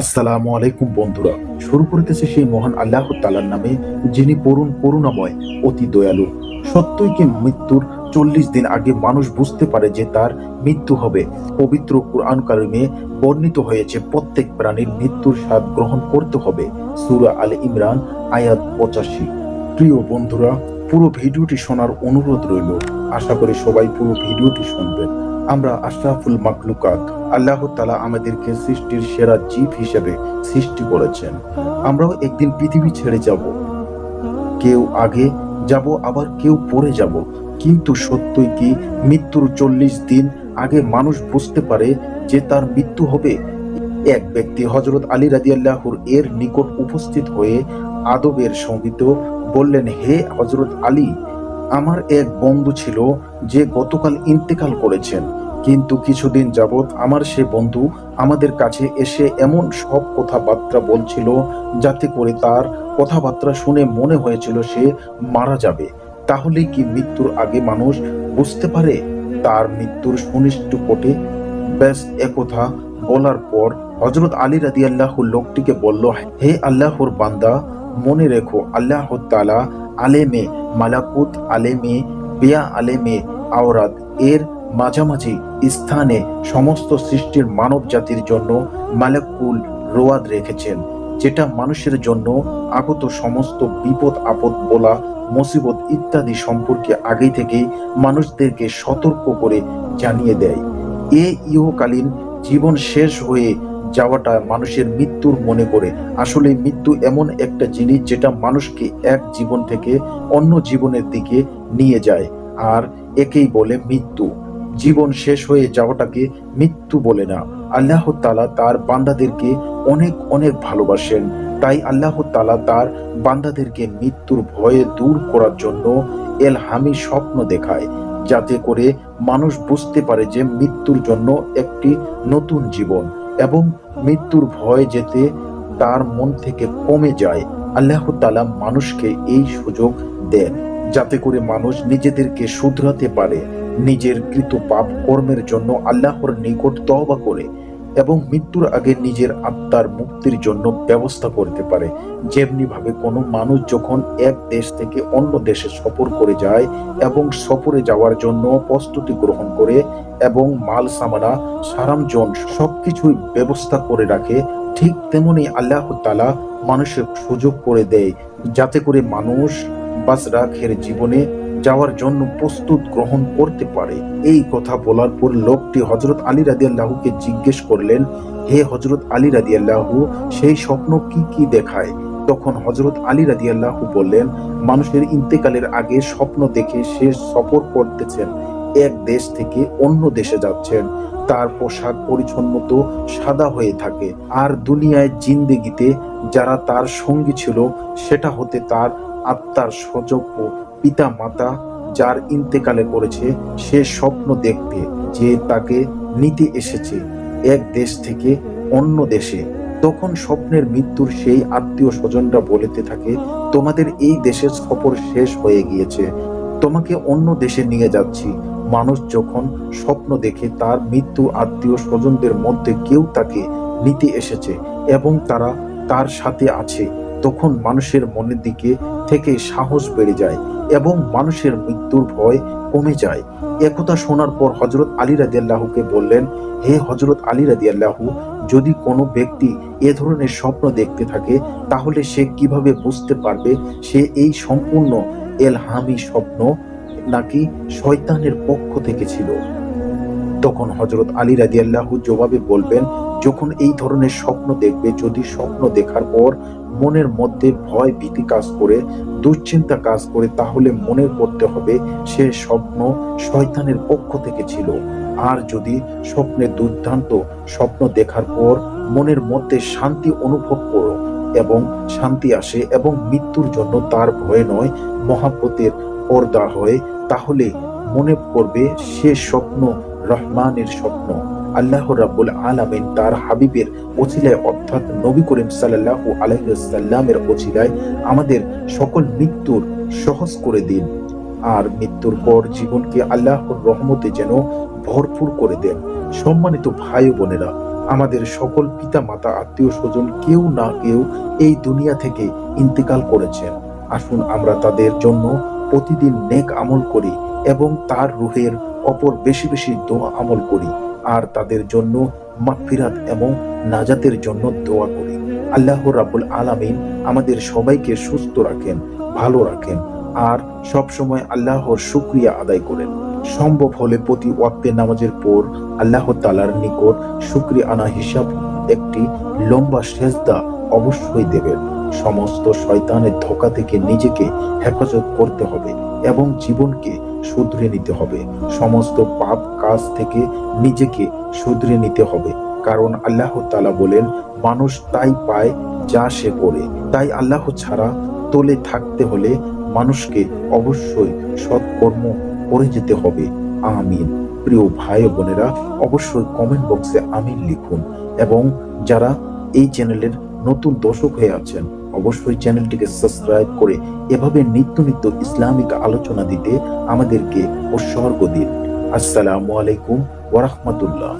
আসসালামু আলাইকুম বন্ধুরা। শুরু করিতেছে সেই মহান আল্লাহ তালার নামে, যিনি করুণ করুণাময়, অতি দয়ালু। মৃত্যুর চল্লিশ দিন আগে মানুষ বুঝতে পারে যে তার মৃত্যু হবে। পবিত্র কোরআন কারিমে বর্ণিত হয়েছে, প্রত্যেক প্রাণীর মৃত্যুর স্বাদ গ্রহণ করতে হবে। সুরা আল ইমরান, আয়াত পঁচাশি। প্রিয় বন্ধুরা, পুরো ভিডিওটি শোনার অনুরোধ রইল। আশা করি সবাই পুরো ভিডিওটি শুনবেন। আমরা আশরাফুল মাকলুকাত আল্লাহ তালা আমাদেরকে সৃষ্টির সেরা জীব হিসেবে সৃষ্টি করেছেন। আমরাও একদিন পৃথিবী ছেড়ে যাব। কেউ আগে যাব, আবার কেউ পরে যাব। কিন্তু সত্যই কি মৃত্যুর চল্লিশ দিন আগে মানুষ বুঝতে পারে যে তার মৃত্যু হবে? এক ব্যক্তি হজরত আলী রাদিয়াল্লাহুর এর নিকট উপস্থিত হয়ে আদবের সংগীত বললেন, হে হজরত আলী আমার এক বন্ধু ছিল যে গতকাল ইন্তেকাল করেছেন। কিন্তু কিছুদিন যাবৎ আমার সে বন্ধু আমাদের কাছে এসে এমন সব কথাবার্তা বলছিল যাতে করে তার কথাবার্তা শুনে মনে হয়েছিল সে মারা যাবে। তাহলে কি মৃত্যুর আগে মানুষ বুঝতে পারে তার মৃত্যুর সুনিষ্ট কোটে? ব্যাস, একথা বলার পর হজরত আলী রাদি আল্লাহ লোকটিকে বলল, হে আল্লাহর বান্দা মনে রেখো, আল্লাহ তালা আলেমে, মালাকুত আলেমে, বেয়া আলেমে আওরাত এর মাঝামাঝি স্থানে সমস্ত সৃষ্টির মানব জাতির জন্য মালাকুল রোয়াদ রেখেছেন, যেটা মানুষের জন্য আগত সমস্ত বিপদ আপদ বলা, মুসিবত ইত্যাদি সম্পর্কে আগে থেকেই মানুষদেরকে সতর্ক করে জানিয়ে দেয়। এ ইহকালীন জীবন শেষ হয়ে যাওয়াটা মানুষের মৃত্যুর মনে করে আসলে মৃত্যু এমন একটা জিনিস যেটা মানুষকে এক জীবন থেকে অন্য জীবনের দিকে নিয়ে যায়। আর একেই বলে মৃত্যু। জীবন শেষ হয়ে যাওয়াটাকে মৃত্যু বলে না। আল্লাহ তালা তার বান্দাদেরকে অনেক অনেক ভালোবাসেন। তাই আল্লাহ তালা তার বান্দাদেরকে মৃত্যুর ভয়ে দূর করার জন্য এলহামি স্বপ্ন দেখায়। যাতে করে মানুষ বুঝতে পারে যে মৃত্যুর জন্য একটি নতুন জীবন। এবং মৃত্যুর ভয় যেতে তার মন থেকে কমে যায়। আল্লাহ তালা মানুষকে এই সুযোগ দেন, যাতে করে মানুষ নিজেদেরকে শুধরাতে পারে, নিজের কৃত পাপ কর্মের জন্য আল্লাহর নিকট তবা করে। এবং মৃত্যুর আগে নিজের আত্মার মুক্তির জন্য ব্যবস্থা করতে পারে। যেমনি ভাবে কোনো মানুষ যখন এক দেশ থেকে অন্য দেশে সফর করে যায় এবং সফরে যাওয়ার জন্য প্রস্তুতি গ্রহণ করে এবং মাল, সামানা সারামজন সবকিছুই ব্যবস্থা করে রাখে, ঠিক তেমনি আল্লাহ তালা মানুষের সুযোগ করে দেয়। যাতে করে মানুষ বাসরাখের জীবনে যাওয়ার জন্য প্রস্তুত গ্রহণ করতে পারে। এই কথা বলার পর লোকটি হজরত আলী রাদি আল্লাহকে জিজ্ঞেস করলেন, হে হজরত আলী রাদি আল্লাহু সেই স্বপ্ন কি কি দেখায়? তখন হজরত আলী রাদি আল্লাহু বললেন, মানুষের ইন্তেকালের আগে স্বপ্ন দেখে সে সফর করতেছেন। এক দেশ থেকে অন্য দেশে যাচ্ছেন। তার পোশাক পরিচ্ছন্ন তো সাদা হয়ে থাকে। আর দুনিয়ায় জিন্দেগিতে যারা তার সঙ্গী ছিল, সেটা হতে তার আত্মার সযোগ্য পিতা মাতা যার ইন্তেকালে করেছে সে স্বপ্ন দেখতে যে তাকে নিতে এসেছে এক দেশ থেকে অন্য দেশে। তখন স্বপ্নের মৃত্যুর সেই আত্মীয় স্বজনরা বলেতে থাকে, তোমাদের এই দেশের সফর শেষ হয়ে গিয়েছে। তোমাকে অন্য দেশে নিয়ে যাচ্ছি। মানুষ যখন স্বপ্ন দেখে, তার মৃত্যু আত্মীয় স্বজনদের মধ্যে কেউ তাকে নিতে এসেছে এবং তারা তার সাথে আছে। তখন মানুষের মনের দিকে থেকে সাহস বেড়ে যায়। এবং মানুষের মৃত্যুর ভয় কমে যায়। একথা শোনার পর হজরত আলী রাজিয়াল্লাহুকে বললেন, হে হজরত আলী রাজিয়াল্লাহু যদি কোনো ব্যক্তি এ ধরনের স্বপ্ন দেখতে থাকে, তাহলে সে কীভাবে বুঝতে পারবে সে এই সম্পূর্ণ এলহামি স্বপ্ন নাকি শয়তানের পক্ষ থেকে ছিল? তখন হজরত আলী রাদিয়াল্লাহু জবাবে বলবেন, যখন এই ধরনের স্বপ্ন দেখবে, যদি স্বপ্ন দেখার পর মনের মধ্যে ভয় ভীতি কাজ করে, দুশ্চিন্তা কাজ করে, তাহলে মনে করতে হবে সে স্বপ্ন শয়তানের পক্ষ থেকে ছিল। আর যদি স্বপ্নে দুর্দান্ত স্বপ্ন দেখার পর মনের মধ্যে শান্তি অনুভব করো এবং শান্তি আসে এবং মৃত্যুর জন্য তার ভয় নয় মহাপতের পর্দা হয়, তাহলে মনে করবে সে স্বপ্ন রহমানের স্বপ্ন। আল্লাহ রাব্বুল আলামিন তার হাবিবের ওছিলায় অর্থাৎ নবী করিম সাল্লাল্লাহু আলাইহি সাল্লামের ওছিলায় আমাদের সকল মৃত্যুর সহজ করে দিন। আর মৃত্যুর পর জীবনকে আল্লাহর রহমতে যেন ভরপুর করে দেন। সম্মানিত ভাই বোনেরা, আমাদের সকল পিতা মাতা আত্মীয় স্বজন কেউ না কেউ এই দুনিয়া থেকে ইন্তেকাল করেছেন। আসুন আমরা তাদের জন্য প্রতিদিন নেক আমল করি এবং তার রুহের অপর বেশি বেশি দোয়া আমল করি আর তাদের জন্য মাগফিরাত এবং নাজাতের জন্য দোয়া করি। আল্লাহ রাব্বুল আলামিন আমাদের সবাইকে সুস্থ রাখেন, ভালো রাখেন আর সব সময় আল্লাহর শুক্রিয়া আদায় করেন। সম্ভব হলে প্রতি ওয়াক্তে নামাজের পর আল্লাহ তালার নিকট শুক্রিয়া আনা হিসাব একটি লম্বা সেজদা অবশ্যই দেবেন। সমস্ত শয়তানের ধোকা থেকে নিজেকে হেফাজত করতে হবে এবং জীবনকে শুধরে নিতে হবে। সমস্ত পাপ কাজ থেকে নিজেকে শুধরে নিতে হবে। কারণ আল্লাহ তালা বলেন, মানুষ তাই পায় যা সে করে। তাই আল্লাহ ছাড়া তোলে থাকতে হলে মানুষকে অবশ্যই সৎকর্ম করে যেতে হবে। আমিন। প্রিয় ভাই বোনেরা, অবশ্যই কমেন্ট বক্সে আমিন লিখুন এবং যারা এই চ্যানেলের নতুন দর্শক হয়ে আছেন অবশ্যই চ্যানেলটিকে সাবস্ক্রাইব করে এভাবে নিত্য নিত্য ইসলামিক আলোচনা দিতে আমাদেরকে উৎসর্গ দিন। আসসালামু আলাইকুম ওরহমতুল্লাহ